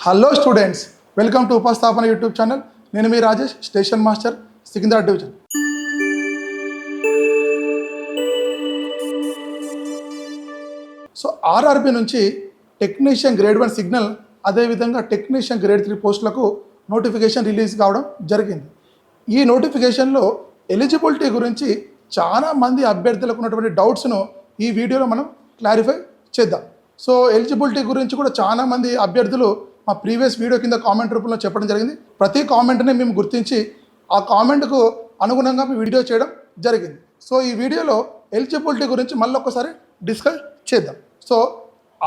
Hello students welcome to Upasthapana YouTube channel నేను మీ Rajesh station master సికింద్రా division so RRB నుంచి technician grade one signal అదేవిధంగా technician grade three పోస్టులకు notification release కావడం జరిగింది. ఈ నోటిఫికేషన్లో ఎలిజిబిలిటీ గురించి చాలా మంది అభ్యర్థులకు ఉన్నటువంటి డౌట్స్ను ఈ వీడియోలో మనం క్లారిఫై చేద్దాం. సో ఎలిజిబిలిటీ గురించి కూడా చాలా మంది అభ్యర్థులు మా ప్రీవియస్ వీడియో కింద కామెంట్ రూపంలో చెప్పడం జరిగింది. ప్రతి కామెంట్ని మేము గుర్తించి ఆ కామెంట్కు అనుగుణంగా మేము వీడియో చేయడం జరిగింది. సో ఈ వీడియోలో ఎలిజిబిలిటీ గురించి మళ్ళీ ఒకసారి డిస్కస్ చేద్దాం. సో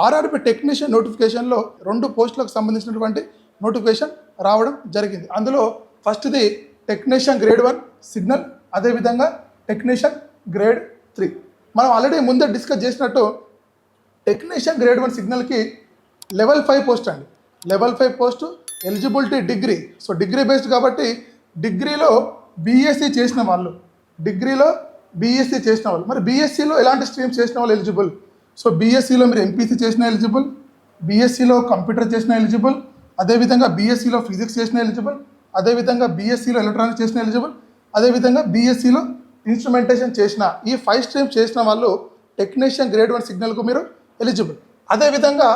ఆర్ఆర్బి టెక్నీషియన్ నోటిఫికేషన్లో రెండు పోస్టులకు సంబంధించినటువంటి నోటిఫికేషన్ రావడం జరిగింది. అందులో ఫస్ట్ది టెక్నీషియన్ గ్రేడ్ వన్ సిగ్నల్ అదేవిధంగా టెక్నీషియన్ గ్రేడ్ త్రీ. మనం ఆల్రెడీ ముందే డిస్కస్ చేసినట్టు టెక్నీషియన్ గ్రేడ్ వన్ సిగ్నల్కి లెవెల్ ఫైవ్ పోస్ట్ అండి. Level five post eligibility degree. So degree based కాబట్టి డిగ్రీలో బీఎస్సీ చేసిన వాళ్ళు డిగ్రీలో బీఎస్సీ చేసిన వాళ్ళు. మరి బీఎస్సీలో ఎలాంటి స్ట్రీమ్స్ చేసిన వాళ్ళు ఎలిజిబుల్? సో బీఎస్సీలో మీరు ఎంపీసీ చేసిన ఎలిజిబుల్ బీఎస్సీలో కంప్యూటర్ చేసిన ఎలిజిబుల్ అదేవిధంగా బీఎస్సీలో ఫిజిక్స్ చేసిన ఎలిజిబుల్ అదేవిధంగా బీఎస్సీలో ఎలక్ట్రానిక్స్ చేసిన ఎలిజిబుల్ అదేవిధంగా బీఎస్సీలో ఇన్స్ట్రుమెంటేషన్ చేసిన ఈ ఫైవ్ స్ట్రీమ్స్ చేసిన వాళ్ళు టెక్నీషియన్ గ్రేడ్ వన్ సిగ్నల్కు మీరు ఎలిజిబుల్. అదేవిధంగా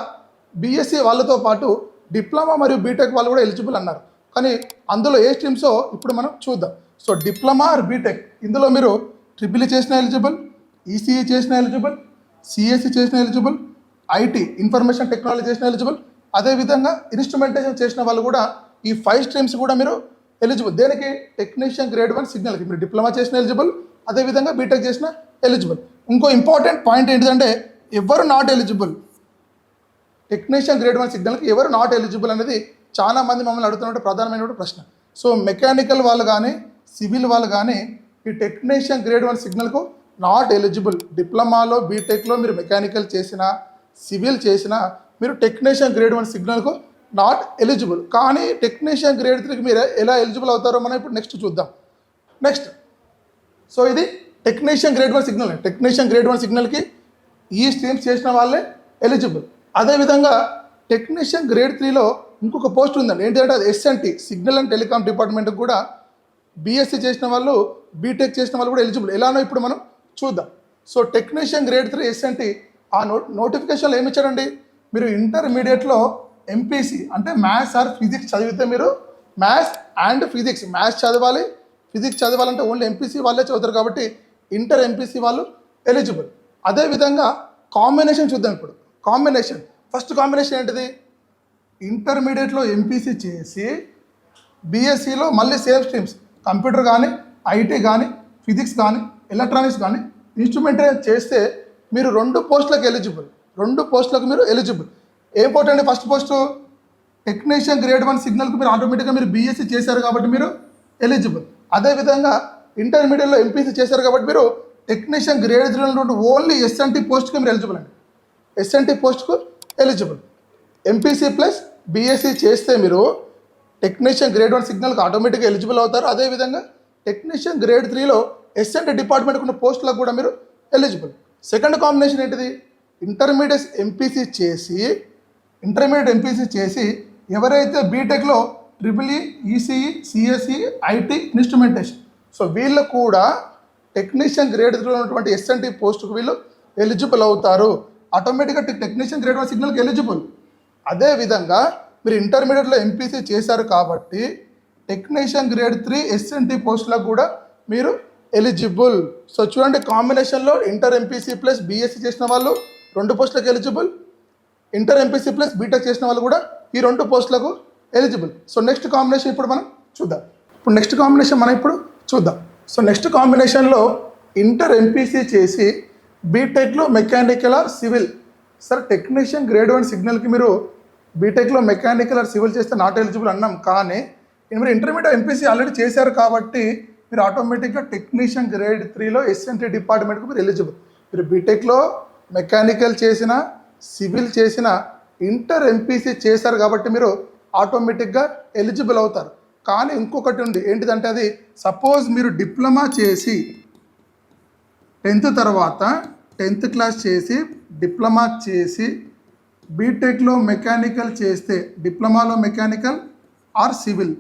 బీఎస్సీ వాళ్ళతో పాటు డిప్లొమా మరియు బీటెక్ వాళ్ళు కూడా ఎలిజిబుల్ అన్నారు. కానీ అందులో ఏ స్ట్రీమ్సో ఇప్పుడు మనం చూద్దాం. సో డిప్లొమా ఆర్ బీటెక్ ఇందులో మీరు ట్రిపుల్ e చేసిన ఎలిజిబుల్ ఈసీఈ చేసిన ఎలిజిబుల్ సిఎస్సి చేసిన ఎలిజిబుల్ ఐటీ ఇన్ఫర్మేషన్ టెక్నాలజీ చేసిన ఎలిజిబుల్ అదేవిధంగా ఇన్స్ట్రుమెంటేషన్ చేసిన వాళ్ళు కూడా ఈ ఫైవ్ స్ట్రీమ్స్ కూడా మీరు ఎలిజిబుల్. దేనికి? టెక్నీషియన్ గ్రేడ్ వన్ సిగ్నల్కి మీరు డిప్లొమా చేసిన ఎలిజిబుల్ అదేవిధంగా బీటెక్ చేసిన ఎలిజిబుల్. ఇంకో ఇంపార్టెంట్ పాయింట్ ఏంటంటే ఎవరు not eligible technician grade one సిగ్నల్కి ఎవరు నాట్ ఎలిజిబుల్ అనేది చాలా మంది మమ్మల్ని అడుగుతున్న ప్రధానమైన ప్రశ్న. సో మెకానికల్ వాళ్ళు కానీ సివిల్ వాళ్ళు కానీ ఈ టెక్నీషియన్ గ్రేడ్ వన్ సిగ్నల్కు నాట్ ఎలిజిబుల్ డిప్లొమాలో బీటెక్లో మీరు మెకానికల్ చేసినా సివిల్ చేసినా మీరు టెక్నీషియన్ గ్రేడ్ వన్ సిగ్నల్కు నాట్ ఎలిజిబుల్ కానీ టెక్నీషియన్ గ్రేడ్ త్రీకి మీరు ఎలా ఎలిజిబుల్ అవుతారో మనం ఇప్పుడు నెక్స్ట్ చూద్దాం. నెక్స్ట్ సో ఇది technician grade one signal technician grade one సిగ్నల్కి ఈ స్ట్రీమ్స్ చేసిన వాళ్ళే ఎలిజిబుల్ అదేవిధంగా టెక్నీషియన్ గ్రేడ్ త్రీలో ఇంకొక పోస్ట్ ఉందండి. ఏంటంటే అది ఎస్ఎన్టీ సిగ్నల్ అండ్ టెలికాం డిపార్ట్మెంట్కి కూడా బీఎస్సీ చేసిన వాళ్ళు బీటెక్ చేసిన వాళ్ళు కూడా ఎలిజిబుల్. ఎలానో ఇప్పుడు మనం చూద్దాం. So technician grade three SNT ఆ నో నోటిఫికేషన్లో ఏమి ఇచ్చారండి? మీరు ఇంటర్మీడియట్లో ఎంపీసీ అంటే మ్యాథ్స్ ఆర్ ఫిజిక్స్ చదివితే మీరు మ్యాథ్స్ అండ్ ఫిజిక్స్ మ్యాథ్స్ చదవాలి ఫిజిక్స్ చదవాలంటే ఓన్లీ ఎంపీసీ వాళ్ళే చదువుతారు కాబట్టి ఇంటర్ ఎంపీసీ వాళ్ళు ఎలిజిబుల్. అదేవిధంగా కాంబినేషన్ చూద్దాం ఇప్పుడు. కాంబినేషన్. ఫస్ట్ కాంబినేషన్ ఏంటిది? ఇంటర్మీడియట్లో ఎంపీసీ చేసి బీఎస్సీలో మళ్ళీ సేమ్ స్ట్రీమ్స్. కంప్యూటర్ కానీ ఐటీ కానీ ఫిజిక్స్ కానీ ఎలక్ట్రానిక్స్ కానీ ఇన్స్ట్రుమెంటేషన్ చేస్తే మీరు రెండు పోస్టులకు ఎలిజిబుల్. రెండు పోస్టులకు మీరు ఎలిజిబుల్. ఏ పోస్ట్ అండి first post? Technician grade one సిగ్నల్కి మీరు ఆటోమేటిక్గా మీరు బీఎస్సీ చేశారు కాబట్టి మీరు ఎలిజిబుల్. అదేవిధంగా ఇంటర్మీడియట్లో ఎంపీసీ చేశారు కాబట్టి మీరు technician grade three only SNT పోస్ట్కి మీరు ఎలిజిబుల్ అండి. ఎస్ఎన్టీ పోస్ట్కు ఎలిజిబుల్ ఎంపీసీ ప్లస్ బీఎస్సీ చేస్తే మీరు టెక్నీషియన్ గ్రేడ్ వన్ సిగ్నల్కి ఆటోమేటిక్గా ఎలిజిబుల్ అవుతారు. అదేవిధంగా టెక్నీషియన్ గ్రేడ్ త్రీలో ఎస్ఎన్టీ డిపార్ట్మెంట్కి ఉన్న పోస్టులకు కూడా మీరు ఎలిజిబుల్ సెకండ్ కాంబినేషన్ ఏంటిది? ఇంటర్మీడియట్ ఎంపీసీ చేసి ఇంటర్మీడియట్ ఎంపీసీ చేసి ఎవరైతే బీటెక్లో triple E ECE CSE IT instrumentation so వీళ్ళు కూడా టెక్నీషియన్ గ్రేడ్ త్రీలో ఉన్నటువంటి ఎస్ఎన్టీ పోస్టుకు వీళ్ళు ఎలిజిబుల్ అవుతారు. ఆటోమేటిక్గా టెక్నీషియన్ గ్రేడ్ వన్ సిగ్నల్కి ఎలిజిబుల్ అదేవిధంగా మీరు ఇంటర్మీడియట్లో ఎంపీసీ చేశారు కాబట్టి టెక్నీషియన్ గ్రేడ్ త్రీ ఎస్ఎన్టీ పోస్టులకు కూడా మీరు ఎలిజిబుల్ సో చూడండి కాంబినేషన్లో ఇంటర్ ఎంపీసీ ప్లస్ బీఎస్సీ చేసిన వాళ్ళు రెండు పోస్టులకు eligible inter MPC plus BTech చేసిన వాళ్ళు కూడా ఈ రెండు పోస్టులకు ఎలిజిబుల్ సో నెక్స్ట్ కాంబినేషన్ ఇప్పుడు మనం చూద్దాం. ఇప్పుడు నెక్స్ట్ కాంబినేషన్ మనం ఇప్పుడు చూద్దాం. సో నెక్స్ట్ కాంబినేషన్లో ఇంటర్ ఎంపీసీ చేసి బీటెక్లో mechanical or civil sir technician grade one సిగ్నల్కి మీరు బీటెక్లో మెకానికల్ ఆర్ సివిల్ చేస్తే నాట్ ఎలిజిబుల్ అన్నాం. కానీ మీరు ఇంటర్మీడియట్ ఎంపీసీ ఆల్రెడీ చేశారు కాబట్టి మీరు ఆటోమేటిక్గా టెక్నీషియన్ గ్రేడ్ త్రీలో ఎస్ఎన్టీ డిపార్ట్మెంట్కి మీరు ఎలిజిబుల్ మీరు బీటెక్లో మెకానికల్ చేసిన సివిల్ చేసిన ఇంటర్ ఎంపీసీ చేశారు కాబట్టి మీరు ఆటోమేటిక్గా ఎలిజిబుల్ అవుతారు. కానీ ఇంకొకటి ఉంది. ఏంటిదంటే అది సపోజ్ మీరు డిప్లొమా చేసి టెన్త్ తర్వాత టెన్త్ క్లాస్ చేసి డిప్లొమా చేసి బీటెక్లో మెకానికల్ చేస్తే డిప్లొమాలో మెకానికల్ ఆర్ సివిల్?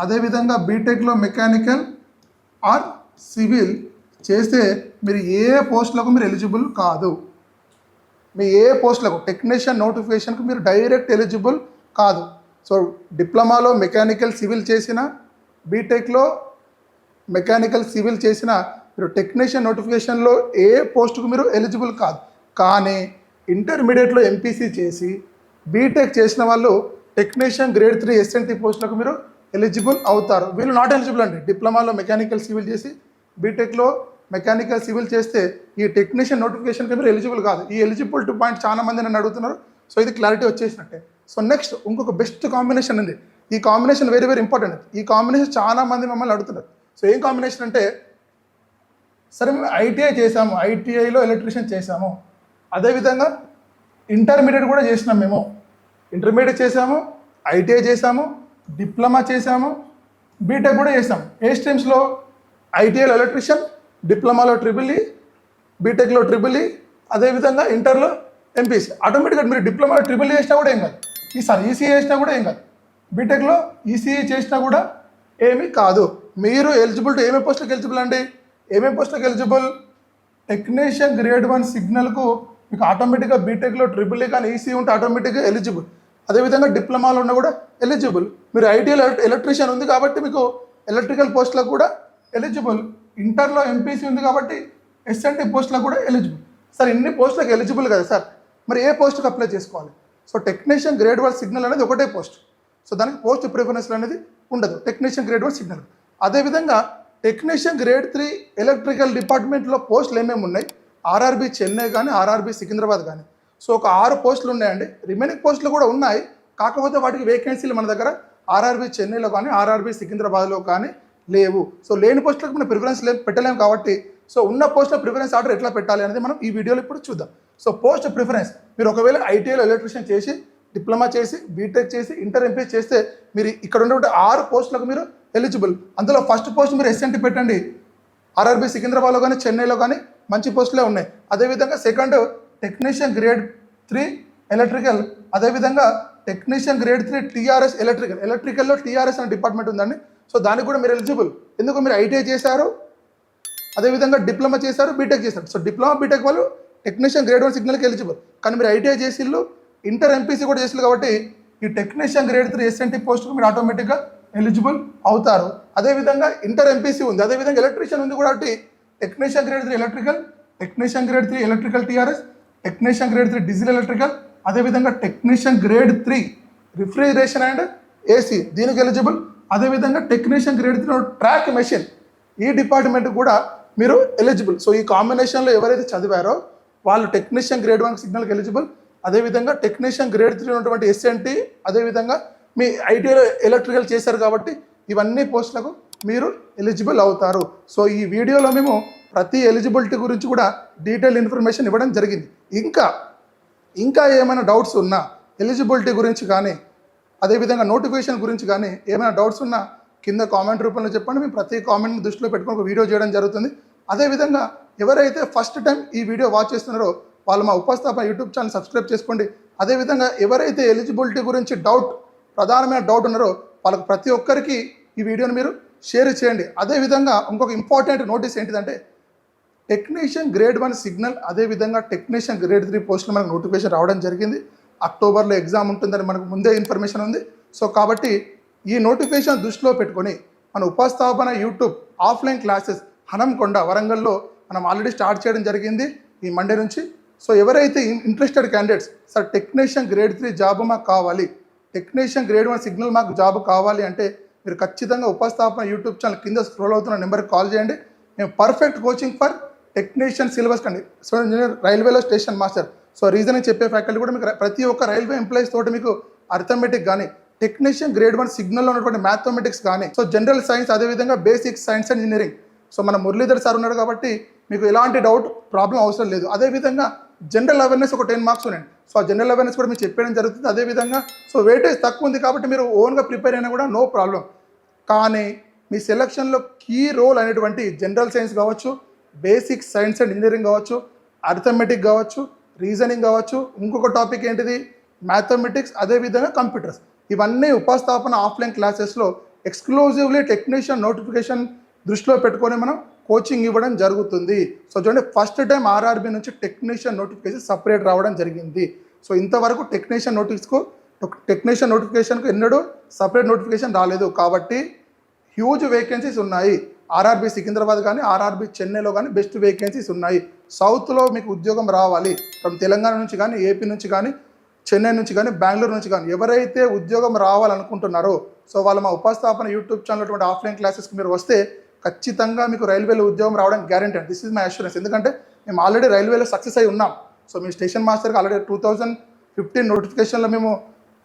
అదేవిధంగా బీటెక్లో మెకానికల్ ఆర్ సివిల్ చేస్తే మీరు ఏ పోస్టులకు మీరు ఎలిజిబుల్ కాదు. మీ ఏ పోస్టులకు? టెక్నీషియన్ నోటిఫికేషన్కు మీరు డైరెక్ట్ ఎలిజిబుల్ కాదు. సో డిప్లొమాలో మెకానికల్ సివిల్ చేసిన బీటెక్లో మెకానికల్ సివిల్ చేసిన మీరు టెక్నీషియన్ నోటిఫికేషన్లో ఏ పోస్టుకు మీరు ఎలిజిబుల్ కాదు. కానీ ఇంటర్మీడియట్లో ఎంపీసీ చేసి బీటెక్ చేసిన వాళ్ళు టెక్నీషియన్ గ్రేడ్ త్రీ ఎస్ఎన్టీ పోస్టులకు మీరు ఎలిజిబుల్ అవుతారు. వీళ్ళు నాట్ ఎలిజిబుల్ అండి. డిప్లొమాలో మెకానికల్ సివిల్ చేసి బీటెక్లో మెకానికల్ సివిల్ చేస్తే ఈ టెక్నీషియన్ నోటిఫికేషన్కి మీరు ఎలిజిబుల్ కాదు. ఈ ఎలిజిబిలిటీ పాయింట్ చాలా మంది నన్ను అడుగుతున్నారు. సో ఇది క్లారిటీ వచ్చేసినట్టే. సో నెక్స్ట్ ఇంకొక బెస్ట్ కాంబినేషన్ ఉంది. ఈ కాంబినేషన్ వెరీ వెరీ ఇంపార్టెంట్ ఈ కాంబినేషన్ చాలా మంది మమ్మల్ని అడుగుతున్నారు. సో ఏం కాంబినేషన్ అంటే సరే మేము ఐటీఐ చేసాము ఐటీఐలో ఎలక్ట్రీషియన్ చేసాము అదేవిధంగా ఇంటర్మీడియట్ కూడా చేసినాం మేము. ఇంటర్మీడియట్ చేసాము ఐటీఐ చేసాము డిప్లొమా చేసాము బీటెక్ కూడా చేసాం ఏ స్ట్రీమ్స్లో ఐటీఐలో ఎలక్ట్రీషియన్ డిప్లొమాలో ట్రిపుల్ ఈ బీటెక్లో ట్రిపుల్ ఈ అదేవిధంగా ఇంటర్లో ఎంపీసీ ఆటోమేటిక్గా మీరు డిప్లొమాలో ట్రిపుల్ e చేసినా కూడా ఏం కాదు. ఈ సార్ ఈసీఏ చేసినా కూడా ఏం కాదు. బీటెక్లో ఈసీఈ చేసినా కూడా ఏమీ కాదు. మీరు ఎలిజిబుల్ టు ఏమేమి పోస్టులకు ఎలిజిబుల్ అండి? ఏమేమి పోస్టులకు ఎలిజిబుల్ టెక్నీషియన్ గ్రేడ్ వన్ సిగ్నల్కు మీకు ఆటోమేటిక్గా బీటెక్లో ట్రిపుల్ ఈ కానీ ఈసీ ఉంటే ఆటోమేటిక్గా ఎలిజిబుల్ అదేవిధంగా డిప్లొమాలో ఉన్న కూడా ఎలిజిబుల్ మీరు ఐటీఐలో ఎలక్ట్రీషియన్ ఉంది కాబట్టి మీకు ఎలక్ట్రికల్ పోస్టులకు కూడా ఎలిజిబుల్ ఇంటర్లో ఎంపీసీ ఉంది కాబట్టి ఎస్ఎన్టీ పోస్టులకు కూడా ఎలిజిబుల్ సార్ ఇన్ని పోస్టులకు ఎలిజిబుల్ కదా సార్ మరి ఏ పోస్ట్కి అప్లై చేసుకోవాలి? So technician grade one signal అనేది ఒకటే పోస్ట్. సో దానికి పోస్ట్ ప్రిఫరెన్స్ అనేది ఉండదు. టెక్నీషియన్ గ్రేడ్ వన్ సిగ్నల్ అదేవిధంగా టెక్నీషియన్ గ్రేడ్ త్రీ ఎలక్ట్రికల్ డిపార్ట్మెంట్లో పోస్టులు ఏమేమి ఉన్నాయి? ఆర్ఆర్బీ చెన్నై కానీ ఆర్ఆర్బీ సికింద్రాబాద్ కానీ సో ఒక ఆరు పోస్టులు ఉన్నాయండి. రిమైనింగ్ పోస్టులు కూడా ఉన్నాయి. కాకపోతే వాటికి వేకెన్సీలు మన దగ్గర ఆర్ఆర్బీ చెన్నైలో కానీ ఆర్ఆర్బీ సికింద్రాబాద్లో కానీ లేవు. సో లేని పోస్టులకు మనం ప్రిఫరెన్స్ లే పెట్టలేము కాబట్టి సో ఉన్న పోస్టుల ప్రిఫరెన్స్ ఆర్డర్ ఎట్లా పెట్టాలి అనేది మనం ఈ వీడియోలో ఇప్పుడు చూద్దాం. సో పోస్ట్ ప్రిఫరెన్స్ మీరు ఒకవేళ ఐటీఐలో ఎలక్ట్రీషియన్ చేసి డిప్లొమా చేసి బీటెక్ చేసి ఇంటర్ ఎంపీ చేస్తే మీరు ఇక్కడ ఉన్నటువంటి ఆరు పోస్టులకు మీరు ఎలిజిబుల్ అందులో ఫస్ట్ పోస్ట్ మీరు ఎస్ఎన్టీ పెట్టండి. ఆర్ఆర్బీ సికింద్రాబాద్లో కానీ చెన్నైలో కానీ మంచి పోస్టులే ఉన్నాయి. అదేవిధంగా second technician grade three electrical అదేవిధంగా technician grade three TRS electrical ఎలక్ట్రికల్లో TRS అనే డిపార్ట్మెంట్ ఉందండి. సో దానికి కూడా మీరు ఎలిజిబుల్ ఎందుకు మీరు ఐటీఐ చేశారు? అదేవిధంగా డిప్లొమా చేశారు బీటెక్ చేశారు. సో డిప్లొమా బీటెక్ వాళ్ళు టెక్నీషియన్ గ్రేడ్ వన్ సిగ్నల్కి ఎలిజిబుల్ కానీ మీరు ఐటీఐ చేసిళ్ళు ఇంటర్ ఎంపీసీ కూడా చేసారు కాబట్టి ఈ టెక్నీషియన్ గ్రేడ్ త్రీ ఎస్ఎన్టీ పోస్ట్కి మీరు ఆటోమేటిక్గా ఎలిజిబుల్ అవుతారు. అదేవిధంగా ఇంటర్ ఎంపీసీ ఉంది. అదేవిధంగా ఎలక్ట్రీషియన్ ఉంది కూడా కాబట్టి technician grade three electrical technician grade three electrical TRS technician grade three diesel electrical అదేవిధంగా technician grade three refrigeration and AC దీనికి ఎలిజిబుల్. అదేవిధంగా technician grade three track machine ఈ డిపార్ట్మెంట్ కూడా మీరు ఎలిజిబుల్. సో ఈ కాంబినేషన్లో ఎవరైతే చదివారో వాళ్ళు టెక్నీషియన్ గ్రేడ్ వన్ సిగ్నల్కి ఎలిజిబుల్. అదేవిధంగా టెక్నీషియన్ గ్రేడ్ త్రీ ఉన్నటువంటి ఎస్ఎన్టీ అదేవిధంగా మీ ఐటీఐలో ఎలక్ట్రికల్ చేశారు కాబట్టి ఇవన్నీ పోస్టులకు మీరు ఎలిజిబుల్ అవుతారు. సో ఈ వీడియోలో మేము ప్రతి ఎలిజిబిలిటీ గురించి కూడా డీటెయిల్ ఇన్ఫర్మేషన్ ఇవ్వడం జరిగింది. ఇంకా ఇంకా ఏమైనా డౌట్స్ ఉన్నా ఎలిజిబిలిటీ గురించి కానీ అదేవిధంగా నోటిఫికేషన్ గురించి కానీ ఏమైనా డౌట్స్ ఉన్నా కింద కామెంట్ రూపంలో చెప్పండి. మేము ప్రతి కామెంట్ని దృష్టిలో పెట్టుకొని ఒక వీడియో చేయడం జరుగుతుంది. అదేవిధంగా ఎవరైతే ఫస్ట్ టైం ఈ వీడియో వాచ్ చేస్తున్నారో వాళ్ళు మా ఉపస్థాపన యూట్యూబ్ ఛానల్ సబ్స్క్రైబ్ చేసుకోండి. అదేవిధంగా ఎవరైతే ఎలిజిబిలిటీ గురించి డౌట్ ప్రధానమైన డౌట్ ఉన్నారో వాళ్ళకి ప్రతి ఒక్కరికి ఈ వీడియోని మీరు షేర్ చేయండి. అదేవిధంగా ఇంకొక ఇంపార్టెంట్ నోటీస్ ఏంటిదంటే టెక్నీషియన్ గ్రేడ్ వన్ సిగ్నల్ అదేవిధంగా టెక్నీషియన్ గ్రేడ్ త్రీ పోస్టులు మనకు నోటిఫికేషన్ రావడం జరిగింది. అక్టోబర్లో ఎగ్జామ్ ఉంటుందని మనకు ముందే ఇన్ఫర్మేషన్ ఉంది. సో కాబట్టి ఈ నోటిఫికేషన్ దృష్టిలో పెట్టుకొని మన Upasthapana YouTube offline classes Hanamkonda వరంగల్లో మనం ఆల్రెడీ స్టార్ట్ చేయడం జరిగింది. ఈ మండే నుంచి సో ఎవరైతే interested candidates sir technician grade three job మాకు కావాలి. టెక్నీషియన్ గ్రేడ్ వన్ సిగ్నల్ మాకు జాబ్ కావాలి అంటే మీరు ఖచ్చితంగా ఉపస్థాపన యూట్యూబ్ ఛానల్ కింద స్క్రోల్ అవుతున్న నెంబర్కి కాల్ చేయండి. మేము perfect coaching for technician syllabus కండి. సో ఇంజనీర్ రైల్వేలో స్టేషన్ మాస్టర్ సో రీజనింగ్ చెప్పే ఫ్యాకల్టీ కూడా మీకు ప్రతి ఒక్క రైల్వే ఎంప్లాయీస్ తోటి మీకు అర్థమెటిక్ కానీ టెక్నీషియన్ గ్రేడ్ వన్ సిగ్నల్లో ఉన్నటువంటి మ్యాథమెటిక్స్ కానీ సో జనరల్ సైన్స్ అదేవిధంగా basic science and engineering so మన మురళీధర్ సార్ ఉన్నాడు కాబట్టి మీకు ఎలాంటి డౌట్ ప్రాబ్లం అవసరం లేదు. అదేవిధంగా జనరల్ అవేర్నెస్ ఒక టెన్ మార్క్స్ ఉన్నాయండి సో ఆ జనరల్ అవేర్నెస్ కూడా మీరు చెప్పడం జరుగుతుంది. అదేవిధంగా సో వెయిటేజ్ తక్కువ ఉంది కాబట్టి మీరు ఓన్గా ప్రిపేర్ అయినా కూడా నో ప్రాబ్లం కానీ మీ సెలక్షన్లో కీ రోల్ అనేటువంటి జనరల్ సైన్స్ కావచ్చు బేసిక్ సైన్స్ అండ్ ఇంజనీరింగ్ కావచ్చు అర్థమెటిక్ కావచ్చు రీజనింగ్ కావచ్చు ఇంకొక టాపిక్ ఏంటిది? మ్యాథమెటిక్స్ అదేవిధంగా కంప్యూటర్స్ ఇవన్నీ ఉపస్థాపన ఆఫ్లైన్ క్లాసెస్లో ఎక్స్క్లూజివ్లీ టెక్నీషియన్ నోటిఫికేషన్ దృష్టిలో పెట్టుకొని మనం కోచింగ్ ఇవ్వడం జరుగుతుంది. సో చూడండి ఫస్ట్ టైం ఆర్ఆర్బి నుంచి టెక్నీషియన్ నోటిఫికేషన్ సపరేట్ రావడం జరిగింది. సో ఇంతవరకు టెక్నీషియన్ నోటిఫికేషన్కు టెక్నీషియన్ నోటిఫికేషన్కు ఎన్నడూ సపరేట్ నోటిఫికేషన్ రాలేదు. కాబట్టి హ్యూజ్ వేకెన్సీస్ ఉన్నాయి. ఆర్ఆర్బి సికింద్రాబాద్ కానీ ఆర్ఆర్బి చెన్నైలో కానీ బెస్ట్ వేకెన్సీస్ ఉన్నాయి. సౌత్లో మీకు ఉద్యోగం రావాలి. ఫ్రమ్ తెలంగాణ నుంచి కానీ ఏపీ నుంచి కానీ చెన్నై నుంచి కానీ బెంగళూరు నుంచి కానీ ఎవరైతే ఉద్యోగం రావాలనుకుంటున్నారో సో వాళ్ళ మా ఉపస్థాపన యూట్యూబ్ ఛానల్ అటువంటి ఆఫ్లైన్ క్లాసెస్కి మీరు వస్తే ఖచ్చితంగా మీకు రైల్వేలో ఉద్యోగం రావడం గ్యారంటీ అండి. దిస్ ఇస్ మై అష్యూరెన్స్ ఎందుకంటే మేము ఆల్రెడీ రైల్వేలో సక్సెస్ అయి ఉన్నాం. సో మీ స్టేషన్ మాస్టర్కి ఆల్రెడీ టూ థౌజండ్ ఫిఫ్టీన్ నోటిఫికేషన్లో మేము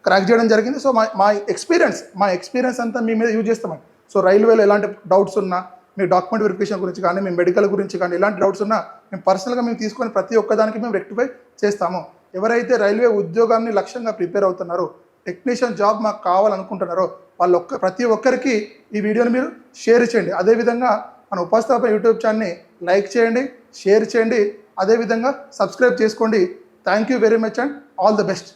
క్రాక్ చేయడం జరిగింది. సో మా మా ఎక్స్పీరియన్స్ మా ఎక్స్పీరియన్స్ అంతా మీ మీద యూజ్ చేస్తామండి. సో రైల్వేలో ఎలాంటి డౌట్స్ ఉన్నా మీ డాక్యుమెంట్ వెరిఫికేషన్ గురించి కానీ మీ మెడికల్ గురించి కానీ ఎలాంటి డౌట్స్ ఉన్నా మేము పర్సనల్గా మేము తీసుకొని ప్రతి ఒక్కదానికి మేము రెక్టిఫై చేస్తాము. ఎవరైతే రైల్వే ఉద్యోగాన్ని లక్ష్యంగా ప్రిపేర్ అవుతున్నారో టెక్నీషియన్ జాబ్ మాకు కావాలనుకుంటున్నారో వాళ్ళ ఒక్క ప్రతి ఒక్కరికి ఈ వీడియోని మీరు షేర్ చేయండి. అదేవిధంగా మన ఉపస్థాపన యూట్యూబ్ ఛానల్ని లైక్ చేయండి షేర్ చేయండి. అదేవిధంగా సబ్స్క్రైబ్ చేసుకోండి. Thank you very much and all the best.